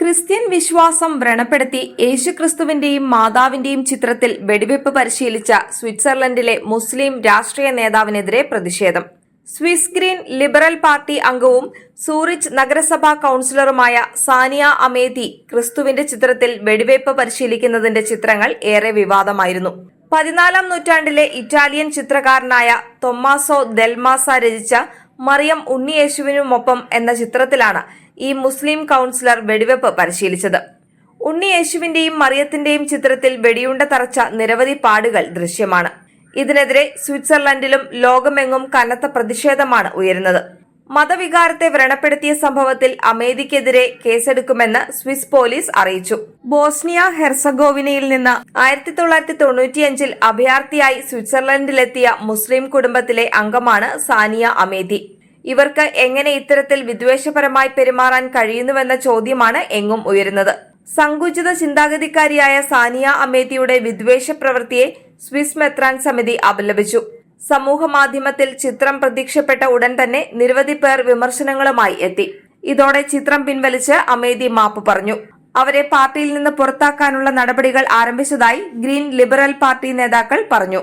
Christian വിശ്വാസം വ്രണപ്പെടുത്തി യേശുക്രിസ്തുവിന്റെയും മാതാവിന്റെയും ചിത്രത്തിൽ വെടിവെപ്പ് പരിശീലിച്ച സ്വിറ്റ്സർലൻഡിലെ മുസ്ലിം രാഷ്ട്രീയ നേതാവിനെതിരെ പ്രതിഷേധം. സ്വിസ് ഗ്രീൻ ലിബറൽ പാർട്ടി അംഗവും സൂറിച്ച് നഗരസഭാ കൌൺസിലറുമായ സാനിയ അമേതി ക്രിസ്തുവിന്റെ ചിത്രത്തിൽ വെടിവെപ്പ് പരിശീലിക്കുന്നതിന്റെ ചിത്രങ്ങൾ ഏറെ വിവാദമായിരുന്നു. പതിനാലാം നൂറ്റാണ്ടിലെ ഇറ്റാലിയൻ ചിത്രകാരനായ തൊമാസോ ദെൽമാസ രചിച്ച മറിയം ഉണ്ണിയേശുവിനുമൊപ്പം എന്ന ചിത്രത്തിലാണ് ഈ മുസ്ലിം കൗൺസിലർ വെടിവെപ്പ് പരിശീലിച്ചത്. ഉണ്ണിയേശുവിന്റെയും മറിയത്തിന്റെയും ചിത്രത്തിൽ വെടിയുണ്ട തറച്ച നിരവധി പാടുകൾ ദൃശ്യമാണ്. ഇതിനെതിരെ സ്വിറ്റ്സർലൻഡിലും ലോകമെങ്ങും കനത്ത പ്രതിഷേധമാണ് ഉയരുന്നത്. മതവികാരത്തെ വ്രണപ്പെടുത്തിയ സംഭവത്തിൽ അമേദിക്കെതിരെ കേസെടുക്കുമെന്ന് സ്വിസ് പോലീസ് അറിയിച്ചു. ബോസ്നിയ ഹെർസഗോവിനയിൽ നിന്ന് ആയിരത്തി തൊള്ളായിരത്തി തൊണ്ണൂറ്റിയഞ്ചിൽ അഭയാർത്ഥിയായി സ്വിറ്റ്സർലൻഡിലെത്തിയ മുസ്ലിം കുടുംബത്തിലെ അംഗമാണ് സാനിയ അമേദി. ഇവർക്ക് എങ്ങനെ ഇത്തരത്തിൽ വിദ്വേഷപരമായി പെരുമാറാൻ കഴിയുന്നുവെന്ന ചോദ്യമാണ് എങ്ങും ഉയരുന്നത്. സങ്കുചിത ചിന്താഗതിക്കാരിയായ സാനിയ അമേദിയുടെ വിദ്വേഷ പ്രവൃത്തിയെ സ്വിസ് മെത്രാൻ സമിതി അപലപിച്ചു. സമൂഹ മാധ്യമത്തിൽ ചിത്രം പ്രത്യക്ഷപ്പെട്ട ഉടൻ തന്നെ നിരവധി പേർ വിമർശനങ്ങളുമായി എത്തി. ഇതോടെ ചിത്രം പിൻവലിച്ച് അമേദി മാപ്പ് പറഞ്ഞു. അവരെ പാർട്ടിയിൽ നിന്ന് പുറത്താക്കാനുള്ള നടപടികൾ ആരംഭിച്ചതായി ഗ്രീൻ ലിബറൽ പാർട്ടി നേതാക്കൾ പറഞ്ഞു.